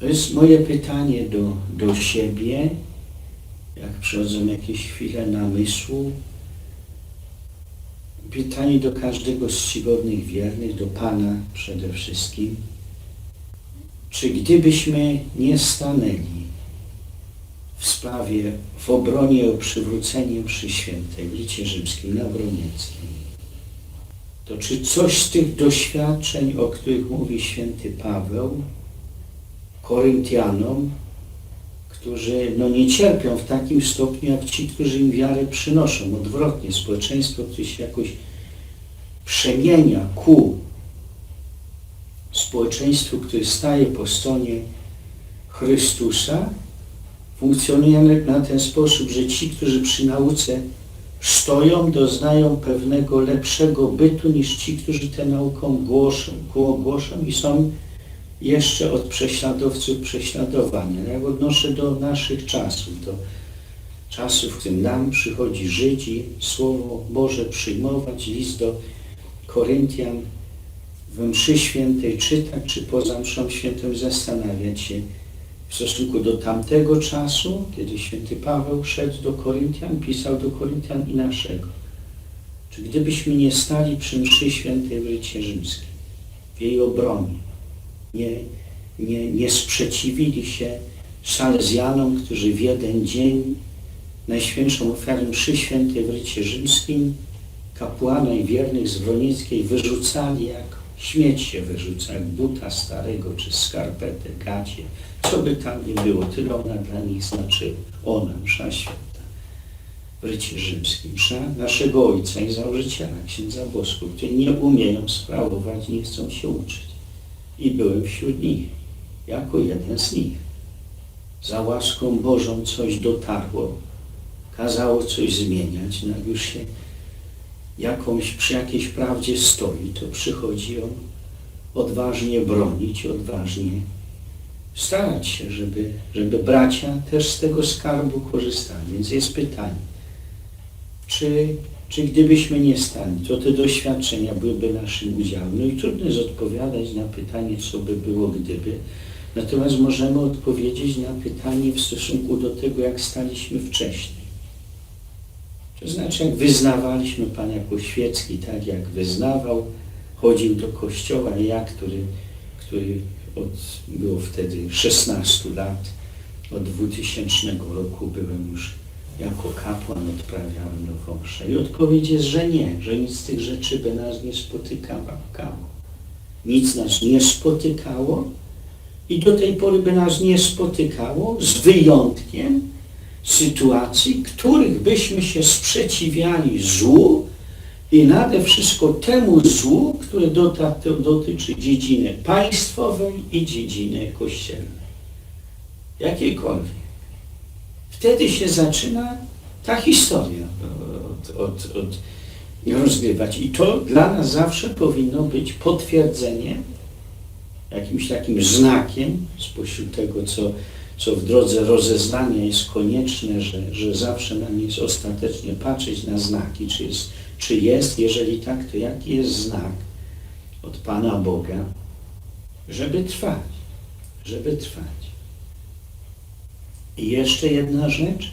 To jest moje pytanie do, do siebie, jak przychodzą jakieś chwile namysłu. Pytanie do każdego z czcigodnych wiernych, do Pana przede wszystkim. Czy gdybyśmy nie stanęli w sprawie, w obronie o przywrócenie mszy świętej Licie Rzymskim na Bronieckiej, to czy coś z tych doświadczeń, o których mówi święty Paweł, Koryntianom, którzy no, nie cierpią w takim stopniu jak ci, którzy im wiarę przynoszą. Odwrotnie, społeczeństwo, które się jakoś przemienia ku społeczeństwu, które staje po stronie Chrystusa, funkcjonuje na ten sposób, że ci, którzy przy nauce stoją, doznają pewnego lepszego bytu niż ci, którzy tę nauką głoszą, głoszą i są jeszcze od prześladowców prześladowania. Ja odnoszę do naszych czasów, do czasów, w którym nam przychodzi żyć i Słowo Boże przyjmować, list do Koryntian w mszy świętej czytać, czy poza mszą świętą zastanawiać się w stosunku do tamtego czasu, kiedy święty Paweł szedł do Koryntian, pisał do Koryntian i naszego. Czy gdybyśmy nie stali przy mszy świętej w Rycie Rzymskim, w jej obronie, nie, nie, nie sprzeciwili się salezjanom, którzy w jeden dzień Najświętszą ofiarę mszy świętej w Rycie Rzymskim kapłana i wiernych z Wronickiej wyrzucali jak śmieć się wyrzuca, jak buta starego, czy skarpetę, gacie, co by tam nie było, tyle ona dla nich znaczyła. Ona, msza święta. W Rycie Rzymskim, msza naszego ojca i założyciela, księdza Bosku, którzy nie umieją sprawować, nie chcą się uczyć. I byłem wśród nich, jako jeden z nich. Za łaską Bożą coś dotarło, kazało coś zmieniać, no już się jakąś, przy jakiejś prawdzie stoi, to przychodzi ją odważnie bronić, odważnie starać się, żeby, żeby bracia też z tego skarbu korzystali. Więc jest pytanie, czy, czy gdybyśmy nie stali, to te doświadczenia byłyby naszym udziałem? No i trudno jest odpowiadać na pytanie, co by było gdyby, natomiast możemy odpowiedzieć na pytanie w stosunku do tego, jak staliśmy wcześniej. To znaczy, jak wyznawaliśmy Pan jako świecki, tak jak wyznawał, chodził do kościoła, ja, który, który od, było wtedy 16 lat, od 2000 roku byłem już jako kapłan, odprawiałem nową mszę. I odpowiedź jest, że nie, że nic z tych rzeczy by nas nie spotykało. Nic nas nie spotykało i do tej pory by nas nie spotykało, z wyjątkiem sytuacji, których byśmy się sprzeciwiali złu i nade wszystko temu złu, które dotyczy dziedziny państwowej i dziedziny kościelnej. Jakiejkolwiek. Wtedy się zaczyna ta historia od, od, od rozgrywać. I to dla nas zawsze powinno być potwierdzeniem, jakimś takim znakiem spośród tego, co co w drodze rozeznania jest konieczne, że, że zawsze nam jest ostatecznie patrzeć na znaki, czy jest, czy jest, jeżeli tak, to jaki jest znak od Pana Boga, żeby trwać, żeby trwać. I jeszcze jedna rzecz,